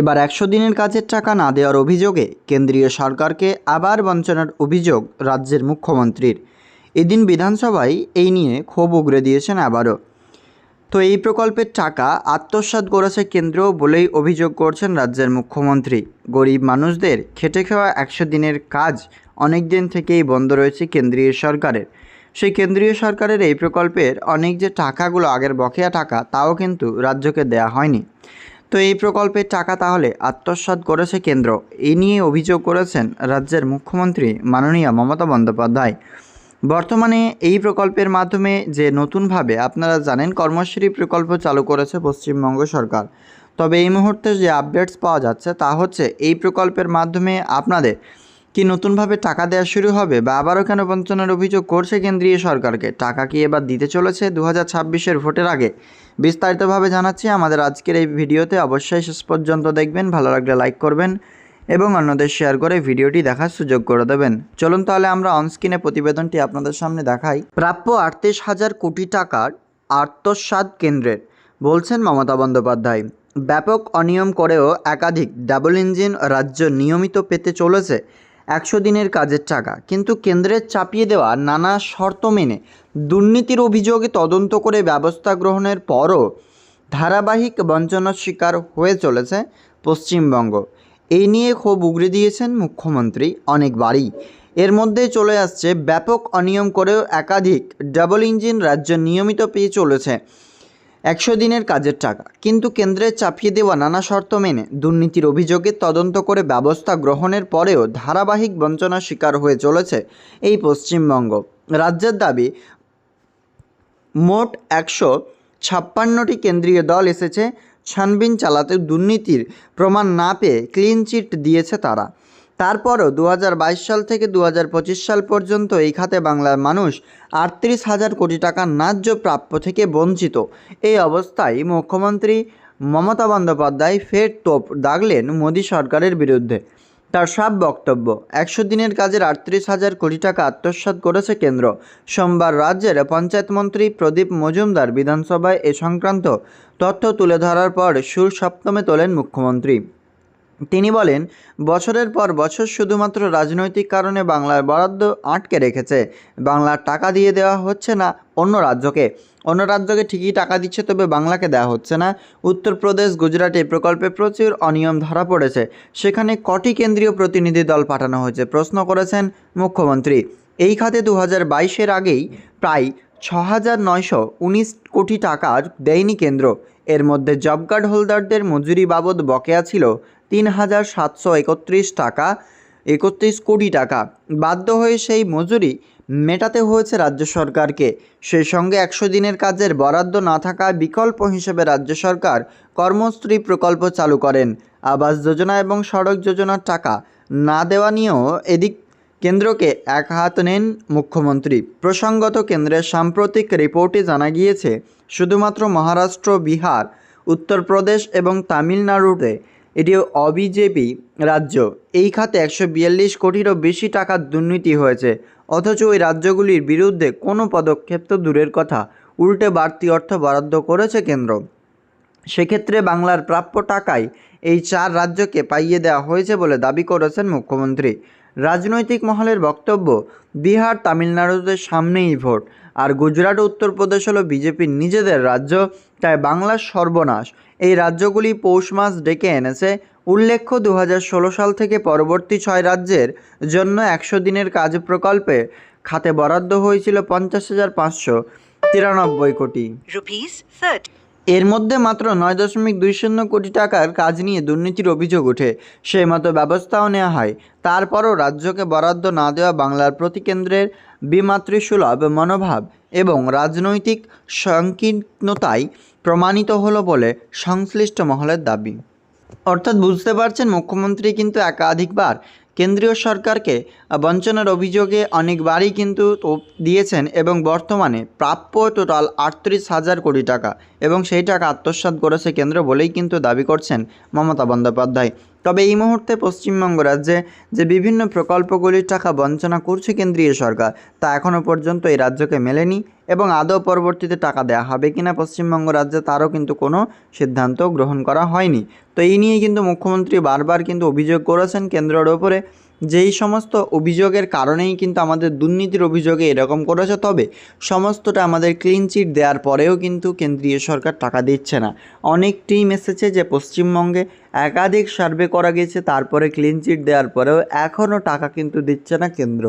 এবার একশো দিনের কাজের টাকা না দেওয়ার অভিযোগে কেন্দ্রীয় সরকারকে আবার বঞ্চনার অভিযোগ রাজ্যের মুখ্যমন্ত্রীর। এদিন বিধানসভায় এই নিয়ে ক্ষোভ উগরে দিয়েছেন আবারও। তো এই প্রকল্পের টাকা আত্মসাৎ করেছে কেন্দ্র বলেই অভিযোগ করছেন রাজ্যের মুখ্যমন্ত্রী। গরিব মানুষদের খেটে খাওয়া একশো দিনের কাজ অনেক দিন থেকেই বন্ধ রয়েছে কেন্দ্রীয় সরকারের। সেই কেন্দ্রীয় সরকারের এই প্রকল্পের অনেক যে টাকাগুলো আগের বকেয়া টাকা, তাও কিন্তু রাজ্যকে দেয়া হয়নি। তো এই প্রকল্পের টাকা তাহলে আত্মসাত করেছে কেন্দ্র। এ নিয়ে অভিযোগ করেছেন রাজ্যের মুখ্যমন্ত্রী মাননীয় মমতা বন্দ্যোপাধ্যায়। বর্তমানে এই প্রকল্পের মাধ্যমে যে নতুনভাবে আপনারা জানেন কর্মশ্রী প্রকল্প চালু করেছে পশ্চিমবঙ্গ সরকার। তবে এই মুহূর্তে যে আপডেটস পাওয়া যাচ্ছে তা হচ্ছে এই প্রকল্পের মাধ্যমে আপনাদের কি নতুনভাবে টাকা দেওয়া শুরু হবে বা আবারও কেন বঞ্চনার অভিযোগ করছে কেন্দ্রীয় সরকারকে? টাকা কি এবার দিতে চলেছে দু হাজার ভোটের আগে? বিস্তারিতভাবে জানাচ্ছি আমাদের আজকের এই ভিডিওতে। অবশ্যই শেষ পর্যন্ত দেখবেন, ভালো লাগলে লাইক করবেন এবং অন্যদের শেয়ার করে ভিডিওটি দেখার সুযোগ করে দেবেন। চলুন তাহলে আমরা অনস্ক্রিনে প্রতিবেদনটি আপনাদের সামনে দেখাই। প্রাপ্য আটত্রিশ হাজার কোটি টাকার আত্মসাৎ কেন্দ্রের, বলছেন মমতা বন্দ্যোপাধ্যায়। ব্যাপক অনিয়ম করেও একাধিক ডাবল ইঞ্জিন রাজ্য নিয়মিত পেতে চলেছে। একশো দিনের কাজের টাকা। কিন্তু কেন্দ্রের চাপিয়ে দেওয়া নানা শর্ত মেনে দুর্নীতির অভিযোগে তদন্ত করে ব্যবস্থা গ্রহণের পরও ধারাবাহিক বঞ্চনার শিকার হয়ে চলেছে পশ্চিমবঙ্গ। এই নিয়ে ক্ষোভ উগরে দিয়েছেন মুখ্যমন্ত্রী অনেকবারই এর মধ্যে চলে আসছে ব্যাপক অনিয়ম করেও একাধিক ডাবল ইঞ্জিন রাজ্য নিয়মিত পেয়ে চলেছে। একশো দিনের কাজের টাকা। কিন্তু কেন্দ্রের চাপিয়ে দেওয়া নানা শর্ত মেনে দুর্নীতির অভিযোগে তদন্ত করে ব্যবস্থা গ্রহণের পরেও ধারাবাহিক বঞ্চনার শিকার হয়ে চলেছে এই পশ্চিমবঙ্গ। রাজ্যের দাবি, মোট একশো ছাপ্পান্নটি কেন্দ্রীয় দল এসেছে, ছানবিন চালাতে দুর্নীতির প্রমাণ না পেয়ে ক্লিন চিট দিয়েছে তারা। তারপরও দু হাজার বাইশ সাল থেকে দু হাজার পঁচিশ সাল পর্যন্ত এই খাতে বাংলার মানুষ আটত্রিশ হাজার কোটি টাকার ন্যায্য প্রাপ্য থেকে বঞ্চিত। এই অবস্থায় মুখ্যমন্ত্রী মমতা বন্দ্যোপাধ্যায় ফের তোপ দাগলেন মোদী সরকারের বিরুদ্ধে। তার সব বক্তব্য, একশো দিনের কাজের আটত্রিশ হাজার কোটি টাকা আত্মসাৎ করেছে কেন্দ্র। সোমবার রাজ্যের পঞ্চায়েত মন্ত্রী প্রদীপ মজুমদার বিধানসভায় এ সংক্রান্ত তথ্য তুলে ধরার পর সুর সপ্তমে তোলেন মুখ্যমন্ত্রী। তিনি বলেন, বছরের পর বছর শুধুমাত্র রাজনৈতিক কারণে বাংলার বরাদ্দ আটকে রেখেছে। বাংলার টাকা দিয়ে দেওয়া হচ্ছে না অন্য রাজ্যকে। অন্য রাজ্যকে ঠিকই টাকা দিচ্ছে, তবে বাংলাকে দেওয়া হচ্ছে না। উত্তরপ্রদেশ, গুজরাটে প্রকল্পে প্রচুর অনিয়ম ধরা পড়েছে। সেখানে কটি কেন্দ্রীয় প্রতিনিধি দল পাঠানো হয়েছে, প্রশ্ন করেছেন মুখ্যমন্ত্রী। এই খাতে দু হাজার বাইশের আগেই প্রায় ছ হাজার নয়শো উনিশ কোটি টাকার দেয়নি কেন্দ্র। এর মধ্যে জব কার্ড হোল্ডারদের মজুরি বাবদ বকেয়া ছিল তিন হাজার সাতশো একত্রিশ টাকা, একত্রিশ কোটি টাকা। বাধ্য হয়ে সেই মজুরি মেটাতে হয়েছে রাজ্য সরকারকে। সেই সঙ্গে একশো দিনের কাজের বরাদ্দ না থাকা বিকল্প হিসেবে রাজ্য সরকার কর্মশ্রী প্রকল্প চালু করেন। আবাস যোজনা এবং সড়ক যোজনার টাকা না দেওয়া নিয়েও এদিক কেন্দ্রকে এক হাত নেন মুখ্যমন্ত্রী। প্রসঙ্গত কেন্দ্রের সাম্প্রতিক রিপোর্টে জানা গিয়েছে, শুধুমাত্র মহারাষ্ট্র, বিহার, উত্তরপ্রদেশ এবং তামিলনাড়ুতে এটি অবিজেপি রাজ্য। এই খাতে একশো বিয়াল্লিশ কোটিরও বেশি টাকার দুর্নীতি হয়েছে। অথচ ওই রাজ্যগুলির বিরুদ্ধে কোনো পদক্ষেপ তো দূরের কথা, উল্টে বাড়তি অর্থ বরাদ্দ করেছে কেন্দ্র। সেক্ষেত্রে বাংলার প্রাপ্য টাকায় এই চার রাজ্যকে পাইয়ে দেওয়া হয়েছে বলে দাবি করেছেন মুখ্যমন্ত্রী। রাজনৈতিক মহলের বক্তব্য, বিহার, তামিলনাড়ুতে সামনেই ভোট। আর গুজরাট, উত্তরপ্রদেশ হলো বিজেপির নিজেদের রাজ্য, তাই বাংলার সর্বনাশ। এই রাজ্যগুলি পৌষ মাস ডেকে এনেছে। উল্লেখ্য দু হাজার ষোলো সাল থেকে পরবর্তী ছয় রাজ্যের জন্য একশো দিনের কাজ প্রকল্পে খাতে বরাদ্দ হয়েছিল পঞ্চাশ হাজার পাঁচশো তিরানব্বই কোটি। 30. এর মধ্যে মাত্র নয় দশমিক দুই শূন্য কোটি টাকার কাজ নিয়ে দুর্নীতির অভিযোগ ওঠে। সেই মতো ব্যবস্থাও নেওয়া হয়। তারপরও রাজ্যকে বরাদ্দ না দেওয়া বাংলার প্রতি কেন্দ্রের বিমাতৃসুলভ মনোভাব এবং রাজনৈতিক সংকীর্ণতায় প্রমাণিত হলো বলে সংশ্লিষ্ট মহলের দাবি। অর্থাৎ বুঝতে পারছেন মুখ্যমন্ত্রী কিন্তু একাধিকবার কেন্দ্রীয় সরকারকে বঞ্চনার অভিযোগে অনেকবারই কিন্তু দিয়েছেন এবং বর্তমানে প্রাপ্য টোটাল আটত্রিশ হাজার কোটি টাকা এবং সেই টাকা আত্মসাৎ করেছে কেন্দ্র বলেই কিন্তু দাবি করছেন মমতা বন্দ্যোপাধ্যায়। তবে এই মুহূর্তে পশ্চিমবঙ্গ রাজ্যে যে বিভিন্ন প্রকল্পগুলির টাকা বঞ্চনা করছে কেন্দ্রীয় সরকার, তা এখনও পর্যন্ত এই রাজ্যকে মেলেনি এবং আদৌ পরবর্তীতে টাকা দেওয়া হবে কিনা পশ্চিমবঙ্গ রাজ্যে তারও কিন্তু কোনো সিদ্ধান্ত গ্রহণ করা হয়নি। তো এই নিয়ে কিন্তু মুখ্যমন্ত্রী বারবার কিন্তু অভিযোগ করেছেন কেন্দ্রের ওপরে। যেই সমস্ত অভিযোগের কারণেই কিন্তু আমাদের দুর্নীতির অভিযোগে এরকম করেছে, তবে সমস্তটা আমাদের ক্লিন চিট দেওয়ার পরেও কিন্তু কেন্দ্রীয় সরকার টাকা দিচ্ছে না। অনেক টিম এসেছে যে পশ্চিমবঙ্গে একাধিক সার্ভে করা গেছে, তারপরে ক্লিন চিট দেওয়ার পরেও এখনও টাকা কিন্তু দিচ্ছে না কেন্দ্র।